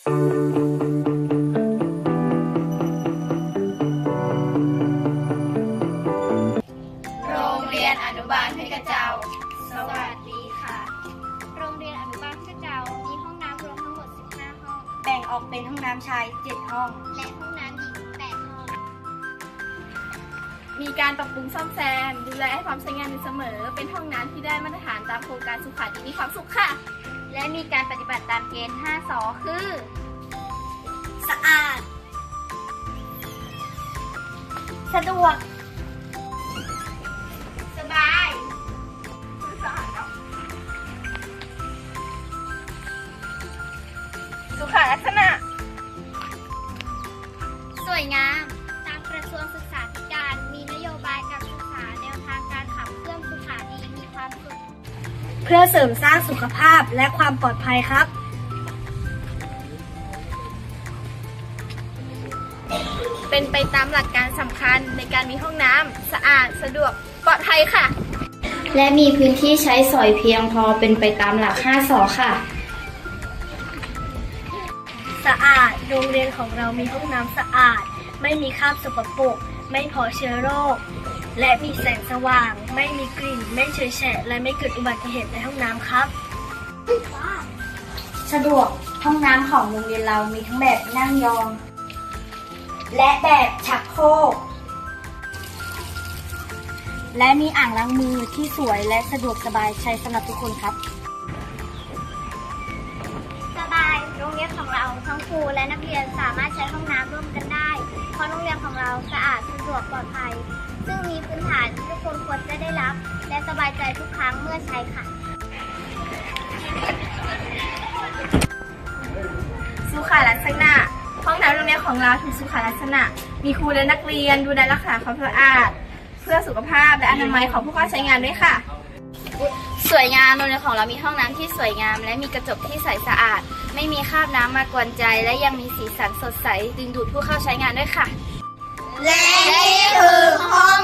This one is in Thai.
โรงเรียนอนุบาลเพชรเจ้า สวัสดีค่ะ โรงเรียนอนุบาลพระเจ้า มีห้องน้ำรวมทั้งหมด 15 ห้อง แบ่งออกเป็นห้องน้ำชาย 7 ห้อง และห้องน้ำ มีการปรับปรุงซ่อมแซม ดูแลให้พร้อมใช้งานอยู่เสมอ เป็นห้องน้ำที่ได้มาตรฐานตามโครงการสุขาดีมีความสุขค่ะ และมีการปฏิบัติตามเกณฑ์ 5สอคือ สะอาด สะดวก สบายสุขลักษณะ สวยงาม ตามกระทรวงศึกษาธิการ พื่อเสริมสร้างสุขภาพและความปลอดภัยครับ เป็นไปตามหลักการสำคัญในการมีห้องน้ำสะอาดสะดวกปลอดภัยค่ะ และมีพื้นที่ใช้สอยเพียงพอเป็นไปตามหลัก 5สอค่ะ สะอาดโรงเรียนของเรามีห้องน้ำสะอาด ไม่มีคราบสกปรกไม่พอเชื้อโรค และมีแสงสว่าง ไม่มีกลิ่น ไม่เฉยแฉะ และไม่เกิดอุบัติเหตุในห้องน้ำครับ สะดวกห้องน้ำของโรงเรียนเรามีทั้งแบบนั่งยอง และแบบชักโครกและมีอ่างล้างมือที่สวยและสะดวกสบายใช้สำหรับทุกคนครับ สบายโรงเรียนของเราทั้งครูและนักเรียนสามารถใช้ห้องน้ำร่วมกันได้ เพราะโรงเรียนของเราสะอาดสะ ดวกปลอดภัย ซึ่งมีพื้นฐานที่ทุกคนควรจะได้รับ และสบายใจทุกครั้งเมื่อใช้ค่ะ สุขาลักษณะ ห้องน้ำโรงเรียนของเราถูกสุขาลักษณะ มีครูและนักเรียนดูแลรักษาความสะอาด เพื่อสุขภาพและอนามัยของผู้เข้าใช้งานด้วยค่ะ สวยงามโรงเรียนของเรามีห้องน้ำที่สวยงาม และมีกระจกที่ใสสะอาด ไม่มีคราบน้ำมากวนใจ และยังมีสีสันสดใสดึงดูดผู้เข้าใช้งานด้วยค่ะ และนี่